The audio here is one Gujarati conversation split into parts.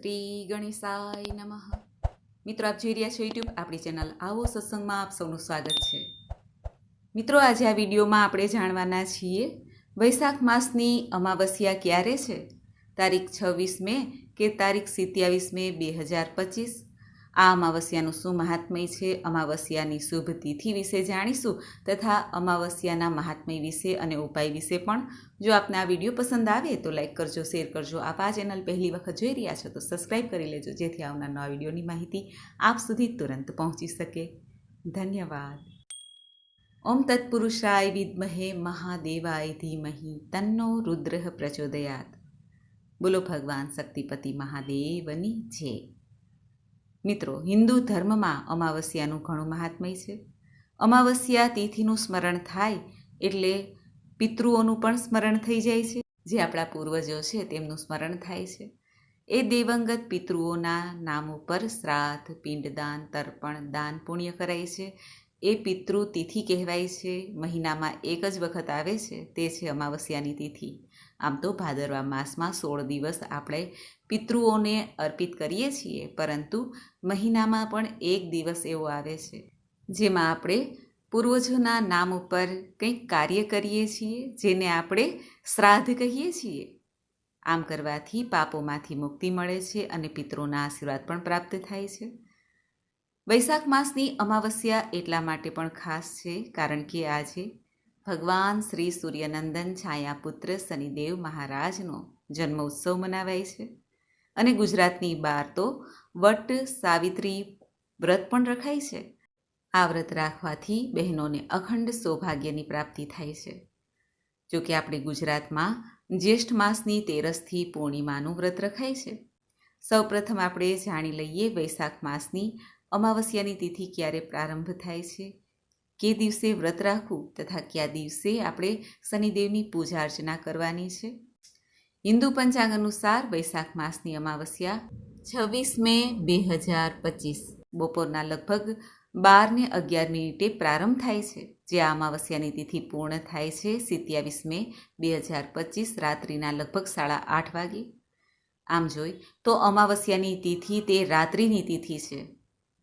શ્રી ગણેશાય નમઃ. મિત્રો, આપ જોઈ રહ્યા છો યુટ્યુબ આપણી ચેનલ આવો સત્સંગમાં આપ સૌનું સ્વાગત છે. મિત્રો, આજે આ વિડીયોમાં આપણે જાણવાના છીએ, વૈશાખ માસની અમાવસ્યા ક્યારે છે? તારીખ છવ્વીસ મે કે તારીખ સિત્યાવીસ મે બે હજાર પચીસ? આ અમાવસ્યાનું શું મહાત્મય છે? અમાવસ્યાની શુભ તિથિ વિશે જાણીશું તથા અમાવસ્યાના મહાત્મય વિશે અને ઉપાય વિશે પણ. જો આપને આ વીડિયો પસંદ આવે તો લાઈક કરજો, શેર કરજો. આપ આ ચેનલ પહેલી વખત જોઈ રહ્યા છો તો સબસ્ક્રાઈબ કરી લેજો, જેથી આવનાર નવા વિડીયોની માહિતી આપ સુધી તુરંત પહોંચી શકે. ધન્યવાદ. ઓમ તત્પુરુષાય વિદ્મહે મહાદેવાય ધીમહી તન્નો રુદ્ર પ્રચોદયાત. બોલો ભગવાન શક્તિપતિ મહાદેવની જય. મિત્રો, હિન્દુ ધર્મમાં અમાવસ્યાનું ઘણું મહાત્મય છે. અમાવસ્યા તિથિનું સ્મરણ થાય એટલે પિતૃઓનું પણ સ્મરણ થઈ જાય છે. જે આપણા પૂર્વજો છે, તેમનું સ્મરણ થાય છે. એ દેવંગત પિતૃઓના નામ ઉપર શ્રાદ્ધ, પિંડદાન, તર્પણ, દાન પુણ્ય કરાય છે. એ પિતૃ તિથિ કહેવાય છે. મહિનામાં એક જ વખત આવે છે. તે છે અમાવસ્યાની તિથિ. આમ તો ભાદરવા માસમાં સોળ દિવસ આપણે પિતૃઓને અર્પિત કરીએ છીએ, પરંતુ મહિનામાં પણ એક દિવસ એવો આવે છે. જેમાં આપણે પૂર્વજોના નામ ઉપર કંઈક કાર્ય કરીએ છીએ, જેને આપણે શ્રાદ્ધ કહીએ છીએ. આમ કરવાથી પાપોમાંથી મુક્તિ મળે છે અને પિતૃના આશીર્વાદ પણ પ્રાપ્ત થાય છે. વૈશાખ માસની અમાવસ્યા એટલા માટે પણ ખાસ છે, કારણ કે આજે ભગવાન શ્રી સૂર્યનંદન છાયાપુત્ર શનિદેવ મહારાજનો જન્મ ઉત્સવ મનાવાય છે. અને ગુજરાતની બહાર તો વટ, સાવિત્રી વ્રત પણ રખાય છે. આ વ્રત રાખવાથી બહેનોને અખંડ સૌભાગ્યની પ્રાપ્તિ થાય છે. જો કે આપણે ગુજરાતમાં જ્યેષ્ઠ માસની તેરસથી પૂર્ણિમાનું વ્રત રખાય છે. સૌપ્રથમ આપણે જાણી લઈએ વૈશાખ માસની અમાવસ્યાની તિથિ ક્યારે પ્રારંભ થાય છે? કે દિવસે વ્રત રાખવું તથા કયા દિવસે આપણે શનિદેવની પૂજા અર્ચના કરવાની છે? હિન્દુ પંચાંગ અનુસાર વૈશાખ માસની અમાવસ્યા છવ્વીસ મે બે હજાર પચીસ, બપોરના લગભગ બારને અગિયાર મિનિટે પ્રારંભ થાય છે, જે આ અમાવસ્યાની તિથિ પૂર્ણ થાય છે સિત્યાવીસ મે બે હજાર પચીસ રાત્રિના લગભગ સાડા આઠ વાગે. આમ જોઈ તો અમાવસ્યાની તિથિ તે રાત્રિની તિથિ છે.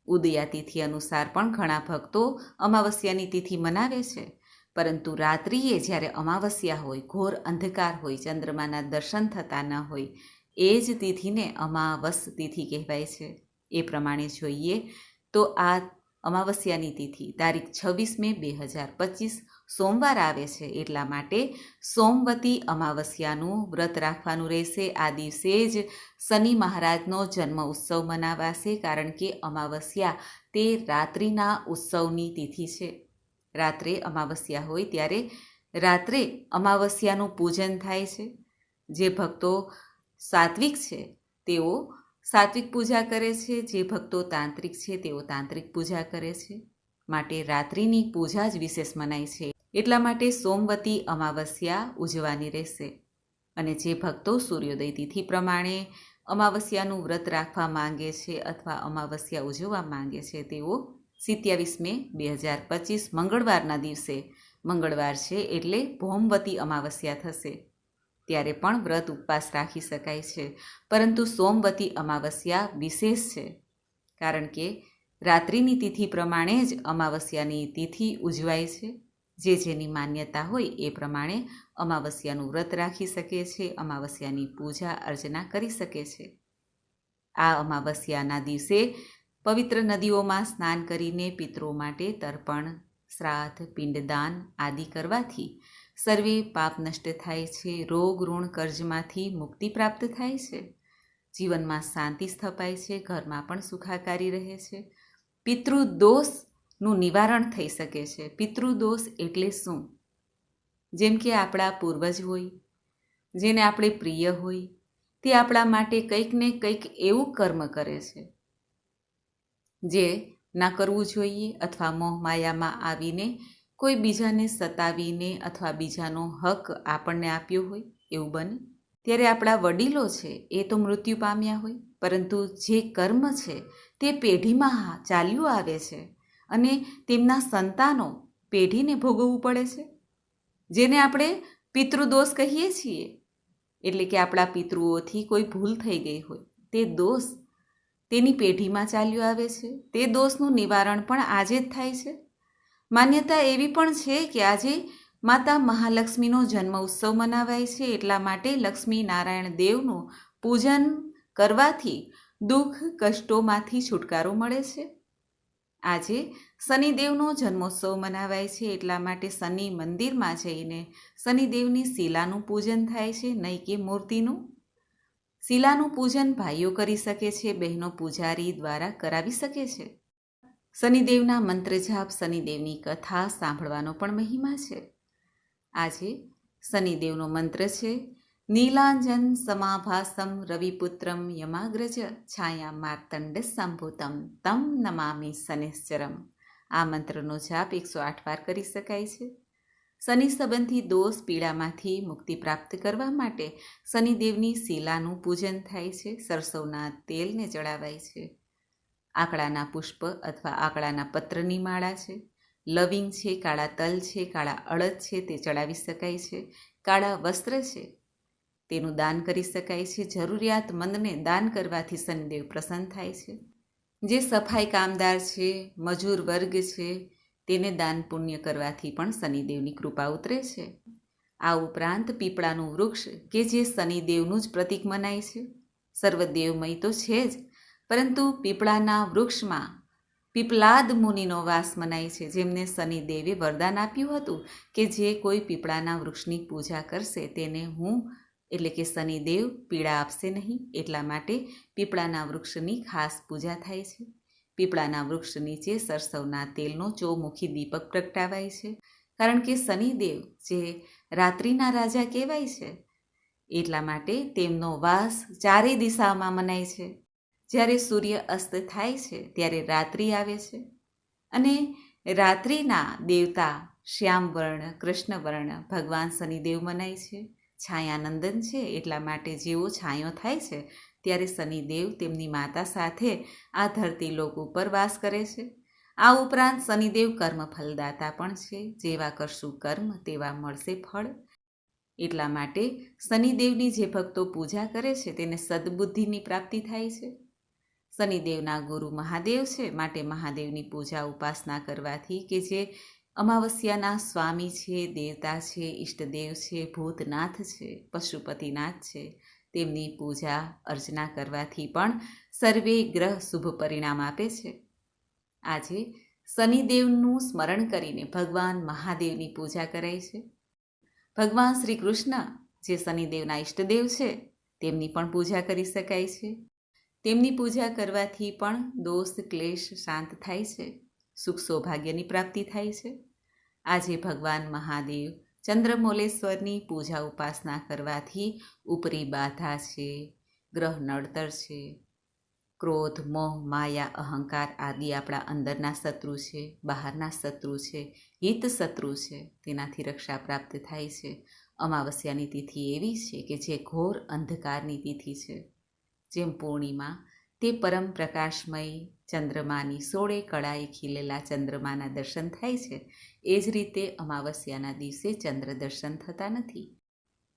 ઉદયા તિથિ અનુસાર પણ ઘણા ભક્તો અમાવસ્યાની તિથિ મનાવે છે. પરંતુ રાત્રિએ જ્યારે અમાવસ્યા હોય, ઘોર અંધકાર હોય, ચંદ્રમાના દર્શન થતા ન હોય, એ જ તિથિને અમાવસ તિથિ કહેવાય છે. એ પ્રમાણે જોઈએ તો આ અમાવસ્યાની તિથિ તારીખ છવ્વીસ મે બે હજાર પચીસ સોમવાર આવે છે એટલા માટે સોમવતી અમાવસ્યાનું વ્રત રાખવાનું રહેશે. આ દિવસે જ શનિ મહારાજનો જન્મ ઉત્સવ મનાવાશે કારણ કે અમાવસ્યા તે રાત્રિના ઉત્સવની તિથિ છે. રાત્રે અમાવસ્યા હોય ત્યારે રાત્રે અમાવસ્યાનું પૂજન થાય છે. જે ભક્તો સાત્વિક છે, તેઓ સાત્વિક પૂજા કરે છે. જે ભક્તો તાંત્રિક છે, તેઓ તાંત્રિક પૂજા કરે છે. માટે રાત્રિની પૂજા જ વિશેષ મનાય છે. એટલા માટે સોમવતી અમાવસ્યા ઉજવાની રહેશે. અને જે ભક્તો સૂર્યોદય તિથિ પ્રમાણે અમાવસ્યાનું વ્રત રાખવા માંગે છે અથવા અમાવસ્યા ઉજવવા માંગે છે, તેઓ સિત્યાવીસ મે બે હજાર પચીસ મંગળવારના દિવસે, મંગળવાર છે એટલે ભોમવતી અમાવસ્યા થશે. ત્યારે પણ વ્રત ઉપવાસ રાખી શકાય છે, પરંતુ સોમવતી અમાવસ્યા વિશેષ છે. કારણ કે રાત્રિની તિથિ પ્રમાણે જ અમાવસ્યાની તિથિ ઉજવાય છે. જે જેની માન્યતા હોય એ પ્રમાણે અમાવસ્યાનું વ્રત રાખી શકે છે, અમાવસ્યાની પૂજા અર્ચના કરી શકે છે. આ અમાવસ્યાના દિવસે પવિત્ર નદીઓમાં સ્નાન કરીને પિતરો માટે તર્પણ, શ્રાદ્ધ, પિંડદાન આદિ કરવાથી સર્વે પાપ નષ્ટ થાય છે, રોગ, ઋણ, કર્જમાંથી મુક્તિ પ્રાપ્ત થાય છે. જીવનમાં શાંતિ સ્થપાય છે, ઘરમાં પણ સુખાકારી રહે છે. પિતૃદોષનું નિવારણ થઈ શકે છે. પિતૃદોષ એટલે શું? જેમ કે આપણા પૂર્વજ હોય, જેને આપણે પ્રિય હોય, તે આપણા માટે કંઈક ને કંઈક એવું કર્મ કરે છે. જે ના કરવું જોઈએ અથવા મોહ માયામાં આવીને કોઈ બીજાને સતાવીને અથવા બીજાનો હક આપણને આપ્યો હોય, એવું બને. ત્યારે આપણા વડીલો છે એ તો મૃત્યુ પામ્યા હોય, પરંતુ જે કર્મ છે તે પેઢીમાં ચાલ્યું આવે છે. અને તેમના સંતાનો પેઢીને ભોગવવું પડે છે. જેને આપણે પિતૃદોષ કહીએ છીએ. એટલે કે આપણા પિતૃઓથી કોઈ ભૂલ થઈ ગઈ હોય, તે દોષ તેની પેઢીમાં ચાલ્યો આવે છે. તે દોષનું નિવારણ પણ આજે જ થાય છે. માન્યતા એવી પણ છે કે આજે માતા મહાલક્ષ્મીનો જન્મ ઉત્સવ મનાવાય છે. એટલા માટે લક્ષ્મી નારાયણ દેવનું પૂજન કરવાથી દુઃખ, કષ્ટોમાંથી છુટકારો મળે છે. આજે શનિદેવનો જન્મોત્સવ મનાવાય છે, એટલા માટે શનિ મંદિરમાં જઈને શનિદેવની શિલાનું પૂજન થાય છે, નહીં કે મૂર્તિનું. શિલાનું પૂજન ભાઈઓ કરી શકે છે, બહેનો પૂજારી દ્વારા કરાવી શકે છે. શનિદેવના મંત્ર જાપ શનિદેવની કથા સાંભળવાનો પણ મહિમા છે. આજે શનિદેવનો મંત્ર છે નીલાંજન સમાભાસમ રવિપુત્રમ યમાગ્રજ છાયા માર્તંડ સંભૂતમ તમ નમામિ શનિશ્ચરમ આ મંત્રનો જાપ એકસો આઠ વાર કરી શકાય છે. શનિ સંબંધી દોષ પીડામાંથી મુક્તિ પ્રાપ્ત કરવા માટે શનિદેવની શિલાનું પૂજન થાય છે. સરસવના તેલને ચડાવાય છે. આકડાના પુષ્પ અથવા આકડાના પત્રની માળા છે. લવિંગ છે, કાળા તલ છે, કાળા અળદ છે તે ચડાવી શકાય છે. કાળા વસ્ત્ર છે તેનું દાન કરી શકાય છે. જરૂરિયાતમંદને દાન કરવાથી શનિદેવ પ્રસન્ન થાય છે. જે સફાઈ કામદાર છે, મજૂર વર્ગ છે, તેને દાન પુણ્ય કરવાથી પણ શનિદેવની કૃપા ઉતરે છે. આ ઉપરાંત પીપળાનું વૃક્ષ કે જે શનિદેવનું જ પ્રતીક મનાય છે. સર્વદેવમય તો છે જ, પરંતુ પીપળાના વૃક્ષમાં પીપલાદ મુનિનો વાસ મનાય છે. જેમને શનિદેવે વરદાન આપ્યું હતું કે જે કોઈ પીપળાના વૃક્ષની પૂજા કરશે તેને હું એટલે કે શનિદેવ પીડા આપશે નહીં. એટલા માટે પીપળાના વૃક્ષની ખાસ પૂજા થાય છે. પીપળાના વૃક્ષ નીચે સરસવના તેલનો ચોમુખી દીપક પ્રગટાવાય છે. કારણ કે શનિદેવ જે રાત્રિના રાજા કહેવાય છે, એટલા માટે તેમનો વાસ ચારેય દિશામાં મનાય છે. જ્યારે સૂર્ય અસ્ત થાય છે, ત્યારે રાત્રિ આવે છે. અને રાત્રિના દેવતા શ્યામવર્ણ, કૃષ્ણવર્ણ ભગવાન શનિદેવ મનાય છે. છાયાનંદન છે એટલા માટે જેવો છાંયો થાય છે, ત્યારે શનિદેવ તેમની માતા સાથે આ ધરતી લોક ઉપર વાસ કરે છે. આ ઉપરાંત શનિદેવ કર્મ ફલદાતા પણ છે, જેવા કરશું કર્મ તેવા મળશે ફળ. એટલા માટે શનિદેવની જે ભક્તો પૂજા કરે છે, તેને સદબુદ્ધિની પ્રાપ્તિ થાય છે. શનિદેવના ગુરુ મહાદેવ છે, માટે મહાદેવની પૂજા ઉપાસના કરવાથી કે જે અમાવસ્યાના સ્વામી છે, દેવતા છે, ઈષ્ટદેવ છે, ભૂતનાથ છે, પશુપતિનાથ છે. તેમની પૂજા, અર્ચના કરવાથી પણ સર્વે ગ્રહ શુભ પરિણામ આપે છે. આજે શનિદેવનું સ્મરણ કરીને ભગવાન મહાદેવની પૂજા કરાય છે. ભગવાન શ્રી કૃષ્ણ જે શનિદેવના ઈષ્ટદેવ છે, તેમની પણ પૂજા કરી શકાય છે. તેમની પૂજા કરવાથી પણ દોષ, ક્લેશ શાંત થાય છે. સુખ સૌભાગ્યની પ્રાપ્તિ થાય છે. આજે ભગવાન મહાદેવ ચંદ્રમૌલેશ્વરની પૂજા ઉપાસના કરવાથી ઉપરી બાધા છે, ગ્રહ નડતર છે. ક્રોધ, મોહ, માયા, અહંકાર આદિ આપણા અંદરના શત્રુ છે, બહારના શત્રુ છે હિત શત્રુ છે, તેનાથી રક્ષા પ્રાપ્ત થાય છે. અમાવસ્યાની તિથિ એવી છે કે જે ઘોર અંધકારની તિથિ છે. જેમ પૂર્ણિમા, તે પરમ પ્રકાશમય ચંદ્રમાની સોળે કળાએ ખીલેલા ચંદ્રમાના દર્શન થાય છે. એ જ રીતે અમાવસ્યાના દિવસે ચંદ્ર દર્શન થતા નથી.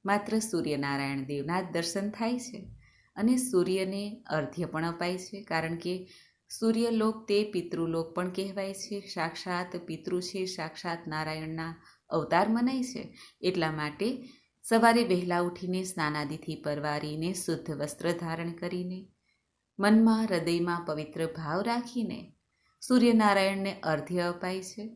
માત્ર સૂર્યનારાયણ દેવના જ દર્શન થાય છે અને સૂર્યને અર્ધ્ય પણ અપાય છે કારણ કે સૂર્યલોક તે પિતૃલોક પણ કહેવાય છે. સાક્ષાત પિતૃ છે, સાક્ષાત નારાયણના અવતાર મનાય છે. એટલા માટે સવારે વહેલા ઉઠીને સ્નાનાદિથી પરવારીને શુદ્ધ વસ્ત્ર ધારણ કરીને મનમાં હૃદયમાં પવિત્ર ભાવ રાખીને સૂર્યનારાયણને અર્ધ્ય અપાય છે.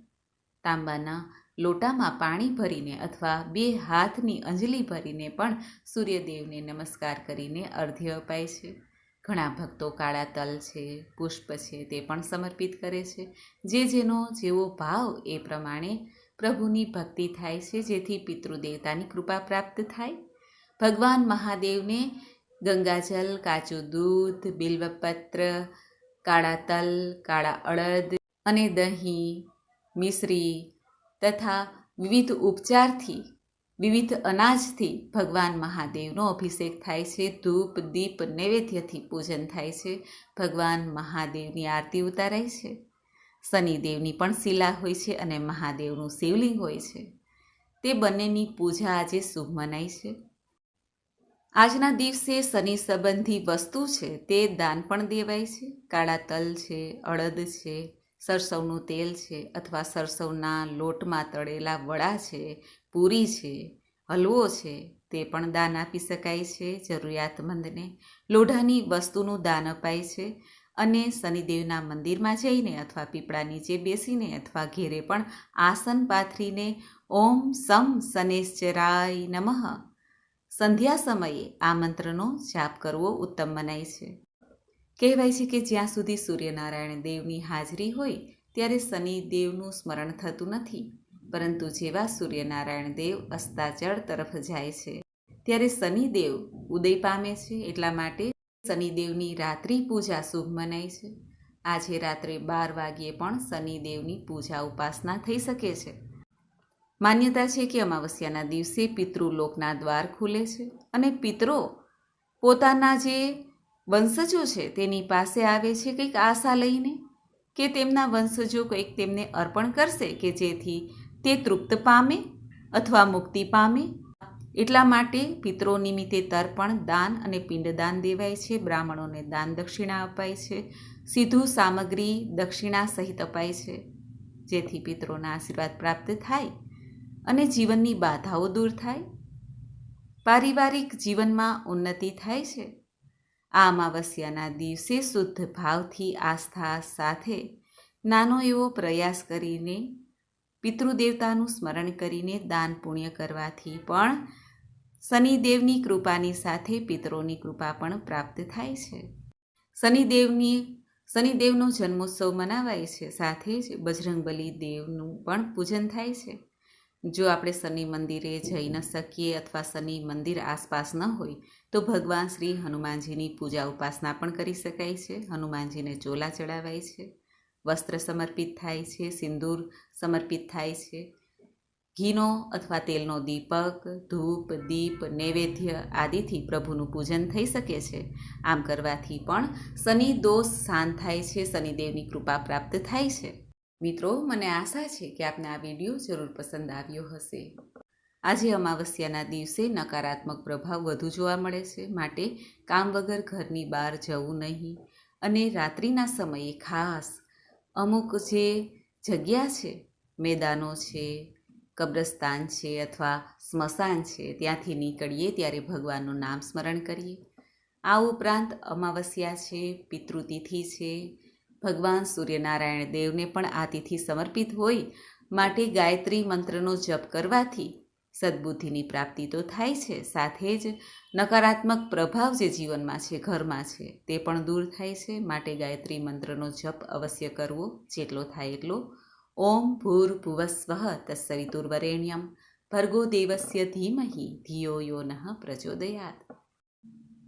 તાંબાના લોટામાં પાણી ભરીને અથવા બે હાથની અંજલી ભરીને પણ સૂર્યદેવને નમસ્કાર કરીને અર્ધ્ય અપાય છે. ઘણા ભક્તો કાળા તલ છે, પુષ્પ છે તે પણ સમર્પિત કરે છે. જે જેનો જેવો ભાવ એ પ્રમાણે પ્રભુની ભક્તિ થાય છે જેથી પિતૃદેવતાની કૃપા પ્રાપ્ત થાય. ભગવાન મહાદેવને ગંગાજલ કાચું દૂધ, બિલ્વપત્ર, કાળા તલ, કાળા અડદ અને દહીં, મિશ્રી તથા વિવિધ ઉપચારથી, વિવિધ અનાજથી ભગવાન મહાદેવનો અભિષેક થાય છે. ધૂપ, દીપ, નૈવેદ્યથી પૂજન થાય છે. ભગવાન મહાદેવની આરતી ઉતારાય છે. શનિદેવની પણ શિલા હોય છે અને મહાદેવનું શિવલિંગ હોય છે. તે બંનેની પૂજા આજે શુભ મનાય છે. આજના દિવસે શનિ સંબંધી વસ્તુ છે તે દાન પણ દેવાય છે. કાળા તલ છે, અડદ છે, સરસવનું તેલ છે અથવા સરસવના લોટમાં તળેલા વડા છે, પૂરી છે, હલવો છે તે પણ દાન આપી શકાય છે જરૂરિયાતમંદને. લોઢાની વસ્તુનું દાન અપાય છે અને શનિદેવના મંદિરમાં જઈને અથવા પીપળા નીચે બેસીને અથવા ઘેરે પણ આસન પાથરીને ઓમ સમ શનેશ્ચરાય નમઃ. સંધ્યા સમયે આ મંત્રનો જાપ કરવો ઉત્તમ મનાય છે. કહેવાય છે કે જ્યાં સુધી સૂર્યનારાયણ દેવની હાજરી હોય, ત્યારે શનિદેવનું સ્મરણ થતું નથી, પરંતુ જેવા સૂર્યનારાયણ દેવ અસ્તાચળ તરફ જાય છે, ત્યારે શનિદેવ ઉદય પામે છે, એટલા માટે શનિદેવની રાત્રિ પૂજા શુભ મનાય છે. આજે રાત્રે બાર વાગ્યે પણ શનિદેવની પૂજા ઉપાસના થઈ શકે છે. માન્યતા છે કે અમાવસ્યાના દિવસે પિતૃલોકના દ્વાર ખુલે છે અને પિતરો પોતાના જે વંશજો છે તેની પાસે આવે છે કંઈક આશા લઈને કે તેમના વંશજો કંઈક તેમને અર્પણ કરશે કે જેથી તે તૃપ્ત પામે અથવા મુક્તિ પામે. એટલા માટે પિતરો નિમિત્તે તર્પણ, દાન અને પિંડદાન દેવાય છે. બ્રાહ્મણોને દાન દક્ષિણા અપાય છે. સીધું સામગ્રી દક્ષિણા સહિત અપાય છે. જેથી પિતરોના આશીર્વાદ પ્રાપ્ત થાય. અને જીવનની બાધાઓ દૂર થાય. પારિવારિક જીવનમાં ઉન્નતિ થાય છે. આ અમાવસ્યાના દિવસે શુદ્ધ ભાવથી આસ્થા સાથે નાનો એવો પ્રયાસ કરીને, પિતૃદેવતાનું સ્મરણ કરીને દાન પુણ્ય કરવાથી પણ શનિદેવની કૃપાની સાથે પિતરોની કૃપા પણ પ્રાપ્ત થાય છે. શનિદેવની, શનિદેવનો જન્મોત્સવ મનાવાય છે. સાથે જ બજરંગબલી દેવનું પણ પૂજન થાય છે. જો આપણે શનિ મંદિરે જઈ ન શકીએ અથવા શનિ મંદિર આસપાસ ન હોય, તો ભગવાન શ્રી હનુમાનજીની પૂજા ઉપાસના પણ કરી શકાય છે. હનુમાનજીને ચોલા ચડાવાય છે. વસ્ત્ર સમર્પિત થાય છે. સિંદૂર સમર્પિત થાય છે. ઘીનો અથવા તેલનો દીપક, ધૂપ, દીપ, નૈવેદ્ય આદિથી પ્રભુનું પૂજન થઈ શકે છે. આમ કરવાથી પણ શનિ દોષ શાંત થાય છે. શનિદેવની કૃપા પ્રાપ્ત થાય છે. મિત્રો, મને આશા છે કે આપને આ વીડિયો જરૂર પસંદ આવ્યો હશે. આજે અમાવસ્યાના દિવસે નકારાત્મક પ્રભાવ વધુ જોવા મળે છે. માટે કામ વગર ઘરની બહાર જવું નહીં અને રાત્રિના સમયે ખાસ અમુક જે જગ્યા છે, મેદાનો છે, કબ્રસ્તાન છે અથવા સ્મશાન છે, ત્યાંથી નીકળીએ ત્યારે ભગવાનનું નામ સ્મરણ કરીએ. આ ઉપરાંત અમાવસ્યા છે, પિતૃતિથિ છે ભગવાન સૂર્યનારાયણ દેવને પણ આ તિથિ સમર્પિત હોય માટે ગાયત્રી મંત્રનો જપ કરવાથી સદબુદ્ધિની પ્રાપ્તિ તો થાય છે, સાથે જ નકારાત્મક પ્રભાવ જે જીવનમાં છે, ઘરમાં છે, તે પણ દૂર થાય છે. માટે ગાયત્રી મંત્રનો જપ અવશ્ય કરવો, જેટલો થાય એટલો. ઓમ ભૂર ભુવસ્વઃ તત્સવિતુર્વરેણ્યમ. ભર્ગો દેવસ્ય ધીમહી, ધિયો યો નઃ પ્રચોદયાત.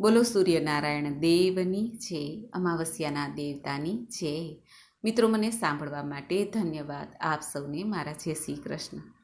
બોલો સૂર્યનારાયણ, દેવની છે, અમાવસ્યાના દેવતાની છે. મિત્રો, મને સાંભળવા માટે ધન્યવાદ. આપ સૌને મારા જય શ્રી કૃષ્ણ.